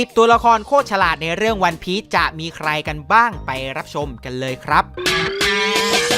10 ตัวละครโคตรฉลาดในเรื่องวันพีชจะมีใครกันบ้างไปรับชมกันเลยครับ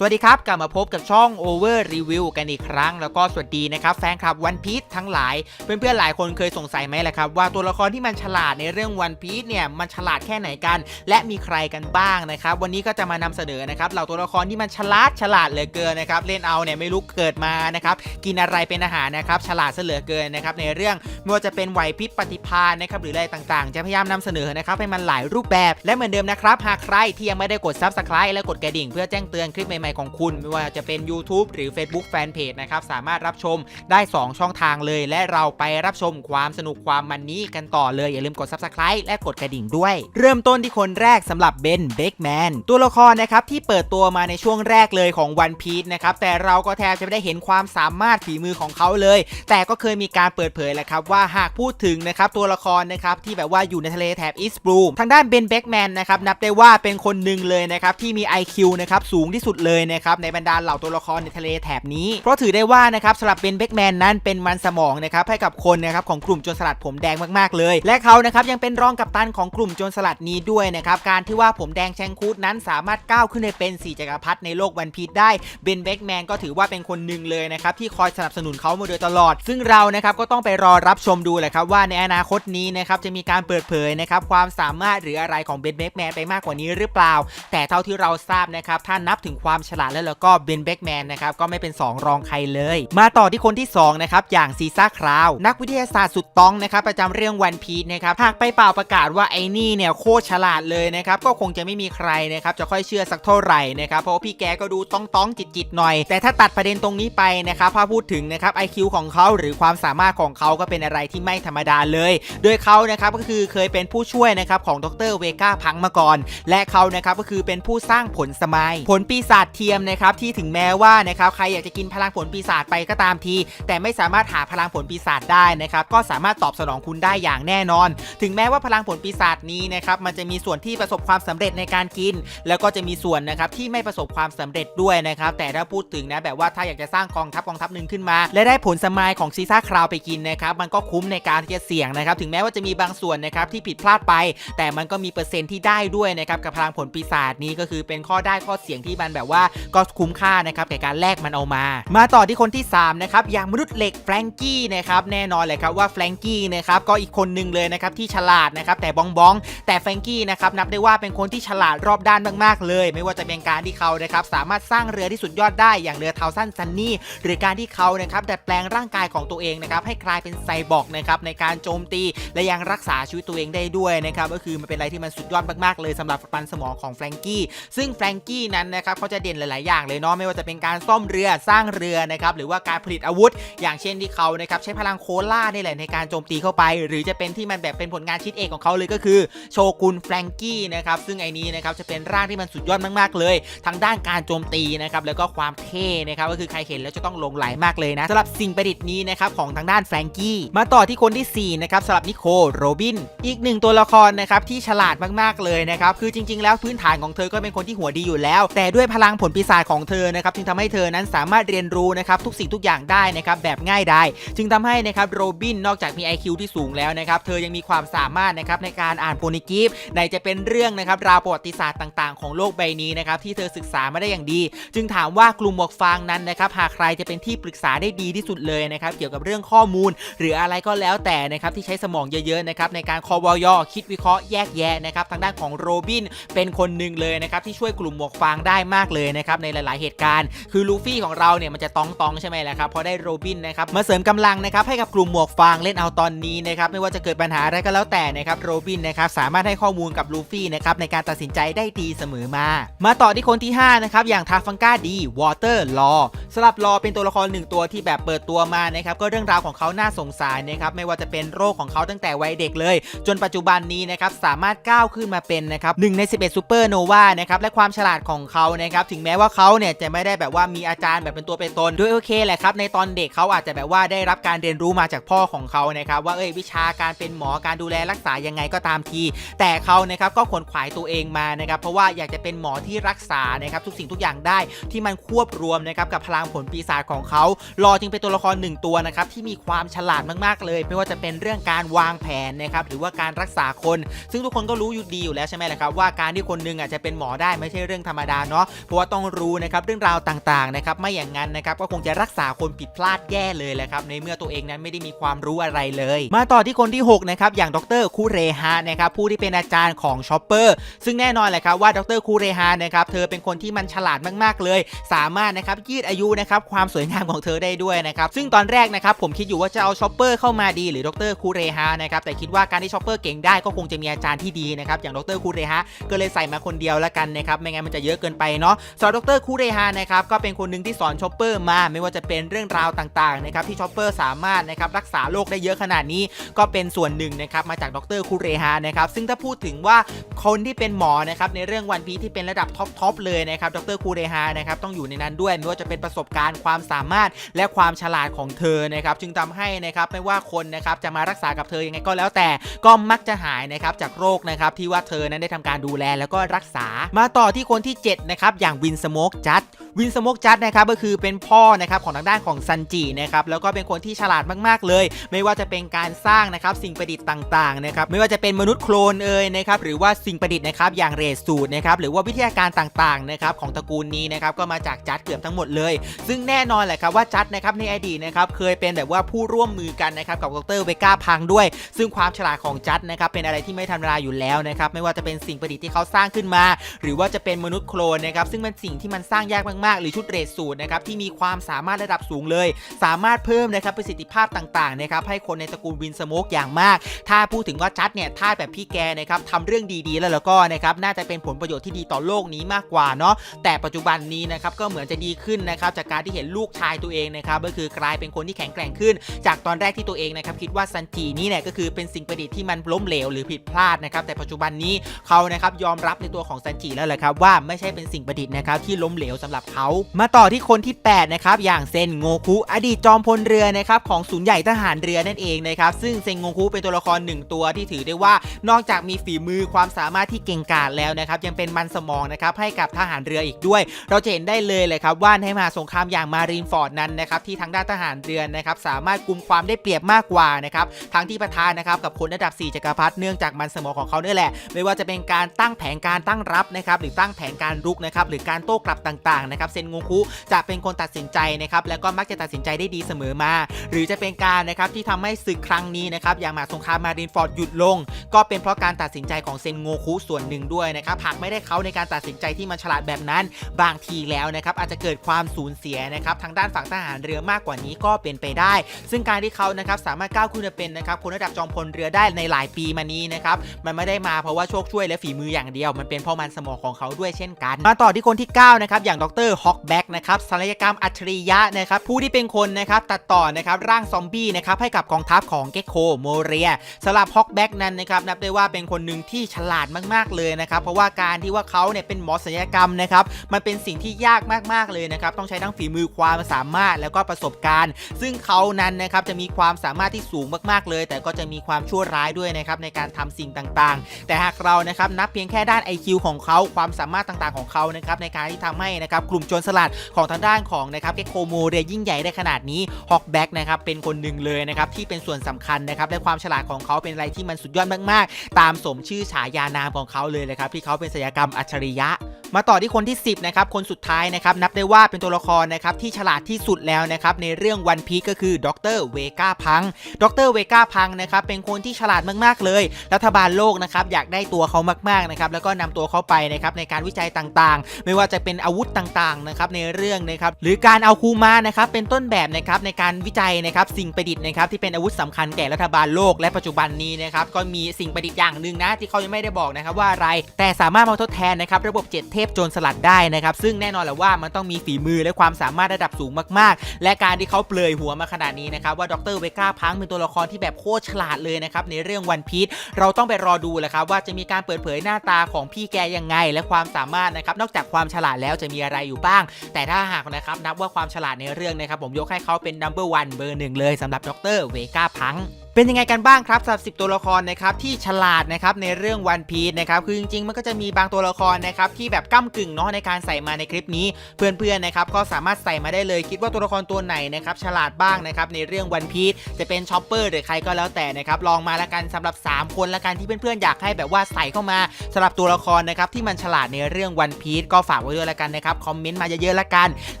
สวัสดีครับ กลับมาพบกับช่อง Over Review กันอีกครั้ง แล้วก็สวัสดีนะครับ แฟนคลับวันพี e ทั้งหลาย เพื่อนๆหลายคนเคยสงสัยไหมล่ะครับ ว่าตัวละครที่มันฉลาดในเรื่องวันพี e เนี่ยมันฉลาดแค่ไหนกัน และมีใครกันบ้างนะครับ วันนี้ก็จะมานำเสนอนะครับเหล่าตัวละครที่มันฉลาดฉลาดเหลือเกินนะครับเล่นเอาเนี่ยไม่รู้เกิดมานะครับกินอะไรเป็นอาหารนะครับฉลาดเหลือเกินนะครับในเรื่องไม่ว่าจะเป็นไหวพริบปฏิภาณนะครับหรืออะไรต่างๆ จะพยายามนำเสนอนะครับให้มันหลายรูปแบบและเหมือนเดิมนะครับหากใครที่ยังไม่ได้กด Subscribe และกดกระดิ่งเพื่อแจ้งเตือนคลิปใหม่ๆของคุณ ไม่ว่าจะเป็น YouTube หรือ Facebook Fanpage นะครับ สามารถรับชมได้ 2 ช่องทางเลย และเราไปรับชมความสนุกความมันนี้กันต่อเลย อย่าลืมกด Subscribe และกดกระดิ่งด้วย เริ่มต้นที่คนแรกสำหรับเบนเบกแมนตัวละครนะครับที่เปิดตัวมาในช่วงแรกเลยของ One Piece นะครับแต่เราก็แทบจะไม่ได้เห็นความสามารถฝีมือของเขาเลย แต่ก็เคยมีการเปิดเผยแหละครับว่าหากพูดถึงนะครับตัวละครนะครับที่แบบว่าอยู่ในทะเลแถบอีสต์บลูทางด้านเบนเบกแมนนะครับนับได้ว่าเป็นคนหนึ่งเลยนะครับที่มี IQ นะครับสูงที่สุดเลยนะครับในบรรดาเหล่าตัวละครในทะเลแถบนี้ เพราะถือได้ว่านะครับสำหรับเบนเบกแมนนั้นเป็นมันสมองนะครับให้กับคนนะครับของกลุ่มโจรสลัดผมแดงมากๆเลย และเขานะครับยังเป็นรองกัปตันของกลุ่มโจรสลัดนี้ด้วยนะครับการที่ว่าผมแดงแชงคูดนั้นสามารถก้าวขึ้นไปเป็นสีจักรพรรดิในโลกวันพีชได้เบนเบกแมนก็ถือว่าเป็นคนหนึ่งเลยนะครับที่คอยสนับสนุนเขามาโดยตลอด ซึ่งเรานะครับก็ต้องไปรอรับชมดูแหละครับว่าในอนาคตนี้นะครับจะมีการเปิดเผยนะครับความสามารถหรืออะไรของเบนเบกแมนไปมากกว่านี้หรือเปล่า แต่เท่าที่เราทราบนะครับถ้านับถึงความฉลาดแล้วแล้วก็เบนเบ็กแมนนะครับก็ไม่เป็นสองรองใครเลย มาต่อที่คนที่สองนะครับ อย่างซีซ่าคราว นักวิทยาศาสตร์สุดต้องนะครับ ประจำเรื่องวันพีชนะครับ หากไปเป่าประกาศว่าไอ้นี่เนี่ยโคตรฉลาดเลยนะครับ ก็คงจะไม่มีใครนะครับจะค่อยเชื่อสักเท่าไหร่นะครับ เพราะพี่แกก็ดูต้องต้องจิตจิตหน่อย แต่ถ้าตัดประเด็นตรงนี้ไปนะครับพอพูดถึงนะครับ IQ ของเขาหรือความสามารถของเขาก็เป็นอะไรที่ไม่ธรรมดาเลย โดยเขานะครับก็คือเคยเป็นผู้ช่วยนะครับของดรเวก้าพังมาก่อน และเขานะครับก็คือเป็นผู้สร้างผลสมัย ผลปีศาจเทียมนะครับที่ถึงแม้ว่านะครับใครอยากจะกินพลังผลปีศาจไปก็ตามที แต่ไม่สามารถหาพลังผลปีศาจได้นะครับก็สามารถตอบสนองคุณได้อย่างแน่นอน ถึงแม้ว่าพลังผลปีศาจนี้นะครับมันจะมีส่วนที่ประสบความสำเร็จในการกิน แล้วก็จะมีส่วนนะครับที่ไม่ประสบความสำเร็จด้วยนะครับแต่ถ้าพูดถึงนะแบบว่าถ้าอยากจะสร้างกองทัพกองทัพหนึ่งขึ้นมา และได้ผลสมายของซีซ่าคราวไปกินนะครับมันก็คุ้มในการที่จะเสี่ยงนะครับถึงแม้ว่าจะมีบางส่วนนะครับที่ผิดพลาดไป แต่มันก็มีเปอร์เซ็นต์ที่ได้ด้วยนะครับกับพลังผลปีศาจนี้ก็คือเป็นข้อได้ข้อเสียงที่มันแบบว่าก็คุ้มค่านะครับแก่การแลกมันเอามา มาต่อที่คนที่สามนะครับอย่างมนุษย์เหล็กแฟรงกี้นะครับแน่นอนเลยครับว่าแฟรงกี้นะครับก็อีกคนหนึ่งเลยนะครับที่ฉลาดนะครับแต่บองบองแต่แฟรงกี้นะครับนับได้ว่าเป็นคนที่ฉลาดรอบด้านมากๆเลย ไม่ว่าจะเป็นการที่เขานะครับสามารถสร้างเรือที่สุดยอดได้อย่างเรือเทาสั้นซันนี่หรือการที่เขานะครับดัดแปลงร่างกายของตัวเองนะครับให้กลายเป็นไซบอร์กนะครับในการโจมตีและยังรักษาชีวิตตัวเองได้ด้วยนะครับก็คือมันเป็นอะไรที่มันสุดยอดมากๆเลยสำหรับปันสมองของแฟรงกี้ซึ่งแฟรงกี้นั้นนะครับเขาจะเด่นหลาย ๆ อย่างเลยเนาะไม่ว่าจะเป็นการซ่อมเรือสร้างเรือนะครับหรือว่าการผลิตอาวุธ อย่างเช่นที่เขานะครับใช้พลังโคล่านี่แหละในการโจมตีเข้าไป หรือจะเป็นที่มันแบบเป็นผลงานชิ้นเอกของเขาเลยก็คือโชกุนแฟรงกี้นะครับซึ่งไอ้นี้นะครับจะเป็นร่างที่มันสุดยอดมาก ๆ เลยทั้งด้านการโจมตีนะครับแล้วก็ความเท่นะครับก็คือใครเห็นแล้วจะต้องหลงไหลมากเลยนะสำหรับสิ่งประดิษฐ์นี้นะครับของทางด้านแฟรงกี้มาต่อที่คนที่สี่นะครับสำหรับนิโคโรบิน อีกหนึ่งตัวละครนะครับที่ฉลาดมากๆเลยนะครับคือจริง ๆ แล้วพื้นฐานของเธอก็เป็นคนที่หัวดีอยู่แล้ว แต่ด้วยพลังผลปีศาจของเธอนะครับจึงทำให้เธอนั้นสามารถเรียนรู้นะครับทุกสิ่งทุกอย่างได้นะครับแบบง่ายได้จึงทำให้นะครับโรบินนอกจากมี IQ ที่สูงแล้วนะครับเธอยังมีความสามารถนะครับในการอ่านโพนิกิฟในจะเป็นเรื่องนะครับราวประวัติศาสตร์ต่าง ๆ ของโลกใบนี้นะครับที่เธอศึกษามาได้อย่างดี จึงถามว่ากลุ่มหมวกฟางนั้นนะครับหากใครจะเป็นที่ปรึกษาได้ดีที่สุดเลยนะครับเกี่ยวกับเรื่องข้อมูล หรืออะไรก็แล้วแต่นะครับที่ใช้สมองเยอะๆนะครับในการคอวอยอคิดวิเคราะห์แยกแยะนะครับทางด้านของโรบินเป็นคนหนึ่งเลยนะครับที่ช่วยกลุ่มหมวกฟางได้มากเลยนะครับในหลาย ๆ เหตุการณ์ คือลูฟี่ของเราเนี่ยมันจะตองตองใช่ไหมล่ะครับพอได้โรบินนะครับมาเสริมกำลังนะครับให้กับกลุ่มหมวกฟางเล่นเอาตอนนี้นะครับไม่ว่าจะเกิดปัญหาอะไรก็แล้วแต่นะครับโรบินนะครับสามารถให้ข้อมูลกับลูฟี่นะครับในการตัดสินใจได้ดีเสมอมา มาต่อที่คนที่ห้านะครับอย่างทาฟังก้าดีวอเตอร์ลอสำหรับลอเป็นตัวละครหนึ่งตัวที่แบบเปิดตัวมานะครับก็เรื่องราวของเขาน่าสงสารนะครับไม่ว่าจะเป็นโรคของเขาตั้งแต่วัยเด็กเลย จนปัจจุบันนี้นะครับสามารถก้าวขึ้นมาเป็นนะครับหนึ่งใน 11ซูเปอร์โนวานะครับและความฉลาดของเขานะครับถึงงแม้ว่าเขาเนี่ยจะไม่ได้แบบว่ามีอาจารย์แบบเป็นตัวเป็นตนโดยโอเคแหละครับในตอนเด็กเขาอาจจะแบบว่าได้รับการเรียนรู้มาจากพ่อของเขานะครับว่าเอ้ยวิชาการเป็นหมอการดูแลรักษายังไงก็ตามที แต่เขานะครับก็ขวนขวายตัวเองมานะครับเพราะว่าอยากจะเป็นหมอที่รักษานะครับทุกสิ่งทุกอย่างได้ที่มันควบรวมนะครับกับพลังผลปีศาจของเขารอจึงเป็นตัวละครหนึ่งตัวนะครับที่มีความฉลาดมากๆเลย ไม่ว่าจะเป็นเรื่องการวางแผนนะครับหรือว่าการรักษาคน ซึ่งทุกคนก็รู้อยู่ดีอยู่แล้วใช่ไหมล่ะครับว่าการที่คนหนึงอะจะเป็นหมอได้ไม่ใช่เรื่องธรรมดาเนาะเพราะว่าต้องรู้นะครับเรื่องราวต่างๆนะครับไม่อย่างนั้นนะครับก็คงจะรักษาคนผิดพลาดแย่เลยแหละครับในเมื่อตัวเองนั้นไม่ได้มีความรู้อะไรเลย มาต่อที่คนที่หกนะครับอย่างดรคูเรฮะนะครับผู้ที่เป็นอาจารย์ของชอปเปอร์ซึ่งแน่นอนแหละครับว่าดรคูเรฮะนะครับเธอเป็นคนที่มันฉลาดมากๆเลย สามารถนะครับยืดอายุนะครับความสวยงามของเธอได้ด้วยนะครับซึ่งตอนแรกนะครับผมคิดอยู่ว่าจะเอาชอปเปอร์เข้ามาดีหรือดรคูเรฮะนะครับแต่คิดว่าการที่ชอปเปอร์เก่งได้ก็คงจะมีอาจารย์ที่ดีนะครับอย่างดรคูเรฮะก็เลยใส่มาคนเดียวแล้วกันนะครับไม่งั้นมันจะเยอะเกินไปเนาะสำหรับดรคูเรฮะนะครับก็เป็นคนหนึ่งที่สอนชอปเปอร์มาไม่ว่าจะเป็นเรื่องราวต่างๆนะครับที่ชอปเปอร์สามารถนะครับรักษาโรคได้เยอะขนาดนี้ ก็เป็นส่วนหนึ่งนะครับมาจากดรคูเรฮะนะครับซึ่งถ้าพูดถึงว่าคนที่เป็นหมอนะครับในเรื่องวันพีที่เป็นระดับท็อปทอปเลยนะครับดรคูเรฮะนะครับต้องอยู่ในนั้นด้วยไม่ว่าจะเป็นประสบการณ์ความสามารถและความฉลาดของเธอนะครับจึงทำให้นะครับไม่ว่าคนนะครับจะมารักษากับเธอยังไงก็แล้วแต่ก็มักจะหายนะครับจากโรคนะครับที่ว่าเธอนั้นได้ทำการดูแลแล้วก็รักษามาต่อที่คนที่7นะครับอย่างวิินสโมกจัดวินสโมกจัดนะครับก็คือเป็นพ่อนะครับของทางด้านของซันจินะครับแล้วก็เป็นคนที่ฉลาดมากๆเลย ไม่ว่าจะเป็นการสร้างนะครับสิ่งประดิษฐ์ต่างๆนะครับไม่ว่าจะเป็นมนุษย์โคลนเอ่ยนะครับหรือว่าสิ่งประดิษฐ์นะครับอย่างเรสสูตรนะครับหรือว่าวิทยาการต่างๆนะครับของตระกูลนี้นะครับก็มาจากจัดเกือบทั้งหมดเลย ซึ่งแน่นอนแหละครับว่าจัดนะครับในอดีตนะครับเคยเป็นแบบว่าผู้ร่วมมือกันนะครับกับดรเวก้าพังด้วย ซึ่งความฉลาดของจัดนะครับเป็นอะไรที่ไม่ธรรมดาอยู่แล้วนะครับไม่ว่าจะเป็นสิ่งประดิษฐ์ที่เขาสร้างขึ้นมา หรือว่าจะเป็นมนุษย์โคลนนะครับซึ่งเป็นสิ่งที่มันสร้างยากมากๆ หรือชุดเรสสูตรนะครับที่มีความสามารถระดับสูงเลย สามารถเพิ่มนะครับประสิทธิภาพต่างๆนะครับให้คนในตระกูลวินสโมกอย่างมาก ถ้าพูดถึงว่าจัดเนี่ยถ้าแบบพี่แกนะครับทำเรื่องดีๆ แล้วแล้วก็นะครับน่าจะเป็นผลประโยชน์ที่ดีต่อโลกนี้มากกว่าเนาะแต่ปัจจุบันนี้นะครับก็เหมือนจะดีขึ้นนะครับจากการที่เห็นลูกชายตัวเองนะครับก็คือกลายเป็นคนที่แข็งแกร่งขึ้น จากตอนแรกที่ตัวเองนะครับคิดว่าซันจีนี่เนี่ยก็คือเป็นสิ่งประดิษฐ์ที่มันล้มเหลวหรือผิดพลาดนะครับแต่ปัจจุบันนี้เขานะครับยอมรับในตัวของซันจิแล้วแหละครับว่าไม่ใช่เป็นสิ่งประดิษฐ์นะครับที่ล้มเหลวสำหรับเขา มาต่อที่คนที่8นะครับอย่างเซนโงคุอดีตจอมพลเรือนะครับของศูนย์ใหญ่ทหารเรือนั่นเองนะครับซึ่งเซนโงคุเป็นตัวละครหนึ่งตัวที่ถือได้ว่านอกจากมีฝีมือความสามารถที่เก่งกาจแล้วนะครับยังเป็นมันสมองนะครับให้กับทหารเรืออีกด้วย เราจะเห็นได้เลยเลยครับว่าในมหาสงครามอย่างมารีนฟอร์ดนั้นนะครับที่ทางด้านทหารเรือนะครับสามารถกุมความได้เปรียบมากกว่านะครับทั้งที่ประธานนะครับกับคนระดับ 4จักรพรรดิเนื่องจากมันสมองของเขาเนี่ยแหละ ไม่ว่าจะเป็นการตั้งแผนการตั้งรับนะครับหรือตั้งแผนการรุกนะครับหรือการโต้กลับต่างๆนะครับเซนงงคุจะเป็นคนตัดสินใจนะครับแล้วก็มักจะตัดสินใจได้ดีเสมอมา หรือจะเป็นการนะครับที่ทำให้ศึกครั้งนี้นะครับอย่างมาสงครามมารีนฟอร์ดหยุดลง ก็เป็นเพราะการตัดสินใจของเซนโงคุส่วนหนึ่งด้วยนะครับหากไม่ได้เขาในการตัดสินใจที่มันฉลาดแบบนั้น บางทีแล้วนะครับอาจจะเกิดความสูญเสียนะครับทางด้านฝั่งทหารเรือมากกว่านี้ก็เป็นไปได้ ซึ่งการที่เขานะครับสามารถก้าวขึ้นมาเป็นนะครับคนระดับจอมพลเรือได้ในหลายปีมานี้นะครับมันไม่ได้มาเพราะว่าโชคช่วยและฝีมืออย่างเดียว มันเป็นเพราะมันสมองของเขาด้วยเช่นกัน มาต่อที่คนที่ 9 นะครับ อย่างดรฮอกแบ็กนะครับศัลยกรรมอัจฉริยะนะครับผู้ที่เป็นคนนะครับตัดต่อนะครับร่างซอมบี้นะครับให้กับกองทัพของเกโคโมเรียสำหรับฮอกแบ็กนั้นนะครับนับได้ว่าเป็นคนหนึ่งที่ฉลาดมากๆเลยนะครับเพราะว่าการที่ว่าเขาเนี่ยเป็นหมอศัลยกรรมนะครับมันเป็นสิ่งที่ยากมากๆเลยนะครับต้องใช้ทั้งฝีมือความสามารถแล้วก็ประสบการณ์ ซึ่งเขานั้นนะครับจะมีความสามารถที่สูงมากๆเลย แต่ก็จะมีความชั่วร้ายด้วยนะครับในการทำสิ่งต่างๆ แต่หากเรานะครับนับเพียงแค่ด้าน IQ ของเขาความสามารถต่างๆของเขานะครับในการที่ทำให้นะครับกลุ่มโจรสลัดของทางด้านของนะครับเกคโคโมเรียยิ่งใหญ่ได้ขนาดนี้ฮอกแบ็กนะครับเป็นคนหนึ่งเลยนะครับที่เป็นส่วนสำคัญนะครับและความฉลาดของเขาเป็นอะไรที่มันสุดยอดมากๆ ตามสมชื่อฉายานามของเขาเลยนะครับที่เขาเป็นศิลปกรรมอัจฉริยะ มาต่อที่คนที่ 10นะครับคนสุดท้ายนะครับนับได้ว่าเป็นตัวละครนะครับที่ฉลาดที่สุดแล้วนะครับในเรื่องวันพีก็คือดรเวก้าพังดรเวก้าพังนะครับเป็นคนที่ฉลาดมากๆเลย รัฐบาลโลกนะครับอยากได้ตัวเขามากๆนะครับแล้วก็นำตัวเขาไปนะครับในการวิจัยต่างๆ ไม่ว่าจะเป็นอาวุธต่างๆนะครับในเรื่องนะครับหรือการเอาคูมานะครับเป็นต้นแบบนะครับในการวิจัยนะครับสิ่งประดิษฐ์นะครับที่เป็นอาวุธสำคัญแก่รัฐบาลโลก และปัจจุบันนี้นะครับก็มีสิ่งประดิษฐ์อย่างหนึ่งนะที่เขายังไม่ได้บอกนะครับว่าอะไรแต่สามารถมาทดแทนนะครับระบบเจ็ตเทพโจรสลัดได้นะครับ ซึ่งแน่นอนแหละว่ามันต้องมีฝีมือและความสามารถระดับสูงมากๆ และการที่เขาเปลยหัวมาขนาดนี้นะครับว่าดรเวก้าพังเป็นตัวละครที่แบบโคตรฉลาดเลยนะครับในเรื่องวันพีชเราต้องไปรอดูแหละครับว่าจะมีการเปิดเผยหน้าตาของพี่แกยังไง และความสามารถนะครับนอกจากความฉลาดแล้วจะมีอะไรอยู่บ้าง แต่ถ้าหากนะครับนับว่าความฉลาดในเรื่องนะครับผมยกให้เขาเป็น number one เบอร์หนึ่งเลยสำหรับดรเวก้าพัง เป็นยังไงกันบ้างครับสำหรับ10 ตัวละครนะครับที่ฉลาดนะครับในเรื่องวันพี e นะครับคือจริงๆ มันก็จะมีบางตัวละครนะครับที่แบบก้ากึ่งเนาะในการใส่มาในคลิปนี้ เพื่อนๆนะครับก็สามารถใส่มาได้เลยคิดว่าตัวละครตัวไหนนะครับฉลาดบ้างนะครับในเรื่องวันพี e จะเป็นชอปเปอร์หรือใครก็แล้วแต่นะครับลองมาละกันสำหรับ 3 คนละกันที่เพื่อนๆอยากให้แบบว่าใส่เข้ามาสำหรับตัวละครนะครับที่มันฉลาดในเรื่องวันพี e ก็ฝากไว้ด้วยละกันนะครับคอมเมนต์มาเยอะๆละกัน แ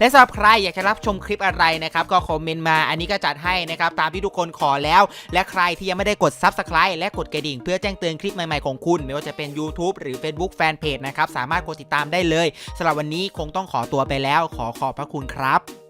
ละสำหรับใครอยากจะรับชมคลิปอะไรนะครับก็คอมเมนต์มาอันนี้ก็จัดให้นะครับตามที่ทุกคนขอแล้วและใครที่ยังไม่ได้กด Subscribe และกดกระดิ่ง เพื่อแจ้งเตือนคลิปใหม่ๆของคุณ ไม่ว่าจะเป็น YouTube หรือ Facebook Fanpage นะครับ สามารถกดติดตามได้เลยสำหรับวันนี้คงต้องขอตัวไปแล้ว ขอขอบพระคุณครับ